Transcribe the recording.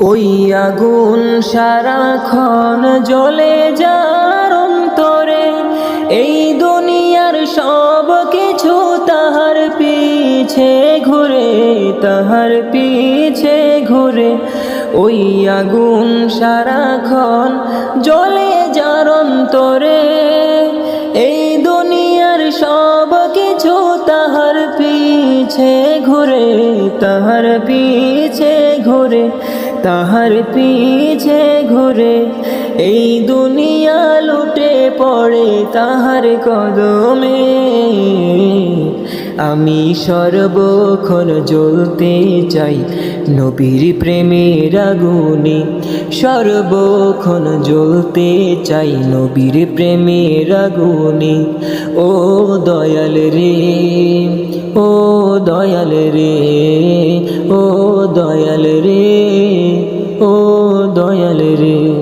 ওই আগুন সারাক্ষণ জ্বলে যার অন্তরে, এই দুনিয়ার সব কিছু তাহার পিছে ঘুরে, তাহার পিছে ঘুরে। ওই আগুন সারাক্ষণ জ্বলে যার অন্তরে, এই দুনিয়ার সব কিছু তাহার পিছে ঘুরে, তাহার পিছে ঘুরে। তাহার পিছে ঘুরে, এই দুনিয়া লুটে পড়ে তাহার কদমে। আমি সর্বক্ষণ জ্বলতে চাই নবীর প্রেমের আগুনে। সর্বক্ষণ জ্বলতে চাই নবীর প্রেমের আগুনে। ও দয়াল রে ও দয়াল রে ও দয়াল রে ও দয়াল রে।